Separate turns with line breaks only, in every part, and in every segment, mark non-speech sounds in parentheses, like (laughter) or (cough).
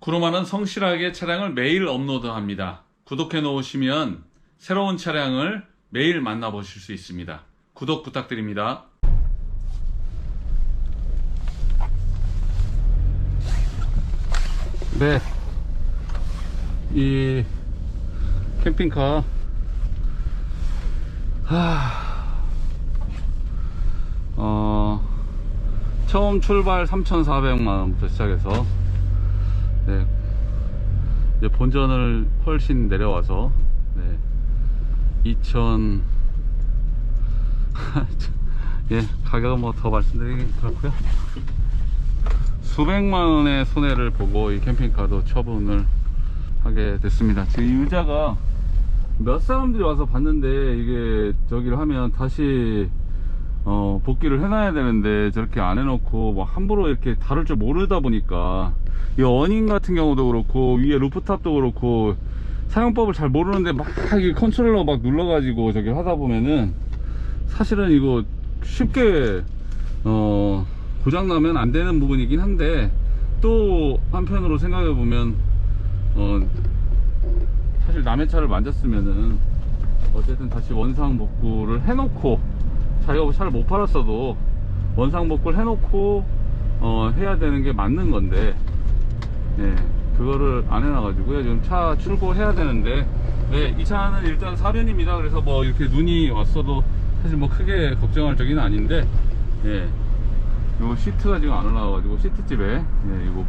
구로마는 성실하게 차량을 매일 업로드합니다. 구독해 놓으시면 새로운 차량을 매일 만나보실 수 있습니다. 구독 부탁드립니다. 네. 이 캠핑카 하... 어... 처음 출발 3,400만 원부터 시작해서 네. 이제 본전을 훨씬 내려와서 네. 2,000 (laughs) 예, 가격은 뭐 더 말씀드리기 그렇고요. 수백만 원의 손해를 보고 이 캠핑카도 처분을 하게 됐습니다. 지금 이 의자가 몇 사람들이 와서 봤는데 이게 저기를 하면 다시 어, 복귀를 해놔야 되는데 저렇게 안 해놓고 뭐 함부로 이렇게 다룰 줄 모르다 보니까 이 어닝 같은 경우도 그렇고 위에 루프탑도 그렇고 사용법을 잘 모르는데 막 이 컨트롤러 막 눌러가지고 저기 하다 보면은 사실은 이거 쉽게 어 고장나면 안 되는 부분이긴 한데 또 한편으로 생각해 보면 어 사실 남의 차를 만졌으면은 어쨌든 다시 원상 복구를 해놓고 자기가 차를 못 팔았어도 원상 복구를 해놓고 어 해야 되는 게 맞는 건데 네 그거를 안 해놔가지고요. 지금 차 출고해야 되는데 네 이 차는 일단 사륜입니다. 그래서 뭐 이렇게 눈이 왔어도 사실 뭐 크게 걱정할 적은 아닌데 예 요 시트가 지금 안 올라와가지고 시트집에 예, 이거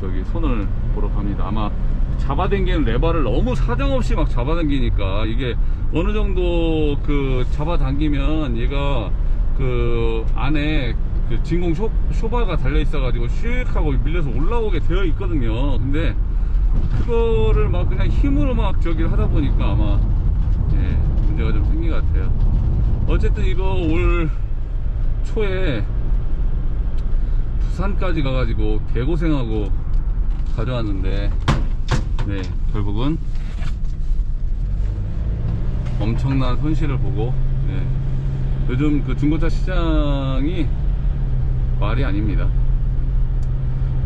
저기 손을 보러 갑니다. 아마 잡아당기는 레버를 너무 사정없이 막 잡아당기니까 이게 어느 정도 그 잡아당기면 얘가 그 안에 그 진공 쇼, 쇼바가 달려 있어가지고 슉 하고 밀려서 올라오게 되어 있거든요. 근데 그거를 막 그냥 힘으로 막 저기를 하다 보니까 아마 예, 문제가 좀 생긴 것 같아요. 어쨌든 이거 올 초에 부산까지 가가지고 개고생하고 가져왔는데 네 결국은 엄청난 손실을 보고 네, 요즘 그 중고차 시장이 말이 아닙니다.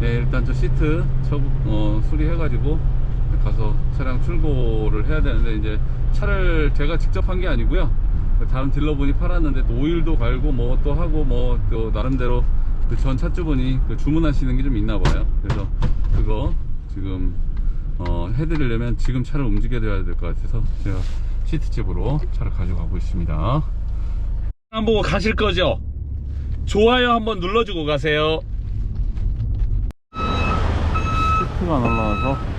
네 일단 저 시트 처, 어, 수리해가지고 가서 차량 출고를 해야 되는데 이제 차를 제가 직접 한 게 아니고요. 다른 딜러분이 팔았는데 또 오일도 갈고 뭐 또 하고 뭐 또 나름대로 그전 차주분이 그 주문하시는 게 좀 있나 봐요. 그래서 그거 지금 어, 해드리려면 지금 차를 움직여야 될 것 같아서 제가 시트집으로 차를 가져가고 있습니다. 안 보고 가실 거죠? 좋아요 한번 눌러주고 가세요. 시트가 날라와서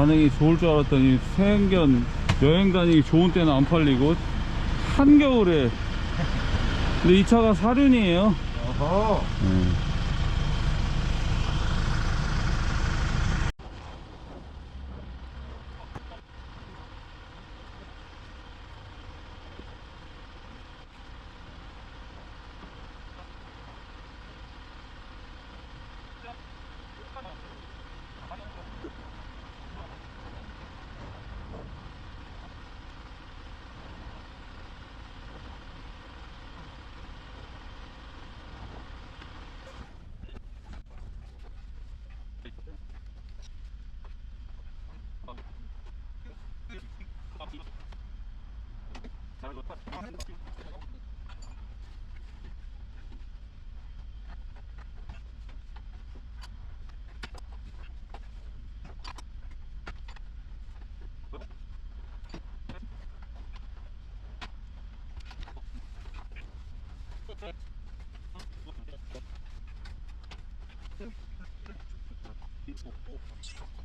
반응이 좋을 줄 알았더니 생견 여행 다니기 좋은 때는 안 팔리고 한겨울에 근데 이 차가 사륜이에요
어허.
네. Dit op op.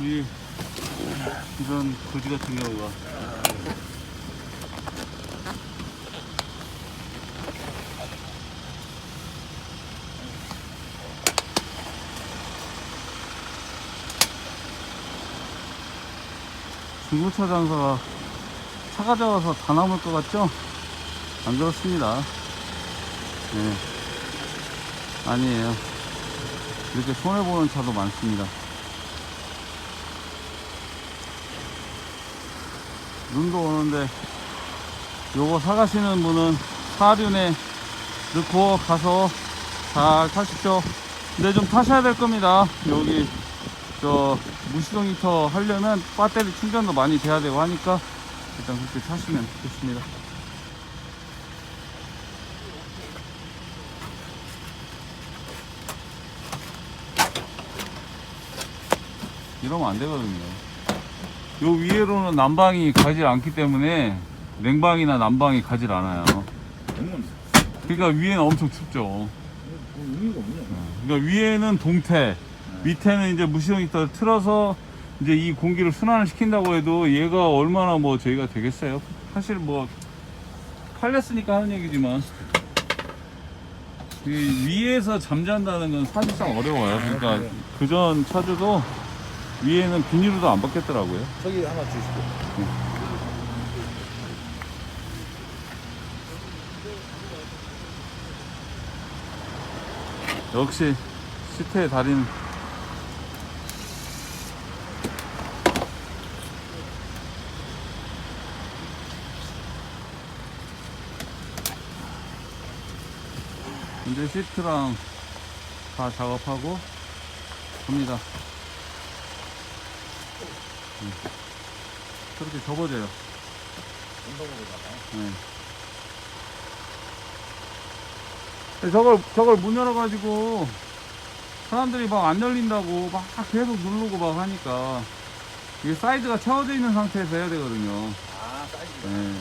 이 이런 거지 같은 경우가 중고차 장사가 차가 잡아서 다 남을 것 같죠? 안 그렇습니다. 네. 아니에요. 이렇게 손해보는 차도 많습니다. 눈도 오는데 요거 사가시는 분은 사륜에 넣고 가서 잘 타십시오. 근데 좀 타셔야 될 겁니다. 여기 저 무시동 히터 하려면 배터리 충전도 많이 돼야 되고 하니까 일단 그렇게 타시면 좋습니다. 이러면 안 되거든요 요 위에로는 난방이 가지 않기 때문에 냉방이나 난방이 가질 않아요. 그러니까 위에는 엄청 춥죠.
의미가 없네.
그러니까 위에는 동태, 밑에는 이제 무시동 히터 틀어서 이제 이 공기를 순환을 시킨다고 해도 얘가 얼마나 뭐 저희가 되겠어요? 사실 뭐 팔렸으니까 하는 얘기지만 이 위에서 잠잔다는 건 사실상 어려워요. 그러니까 그전 차주도 위에는 비닐로도 안 받겠더라고요.
저기 하나 주시고.
역시 시트의 달인 이제 시트랑 다 작업하고 갑니다 음. 저렇게 접어져요 네. 근데 저걸 저걸 문 열어가지고 사람들이 막 안 열린다고 막 계속 누르고 막 하니까 이게 사이드가 채워져 있는 상태에서 해야 되거든요.
아, 사이즈.
네.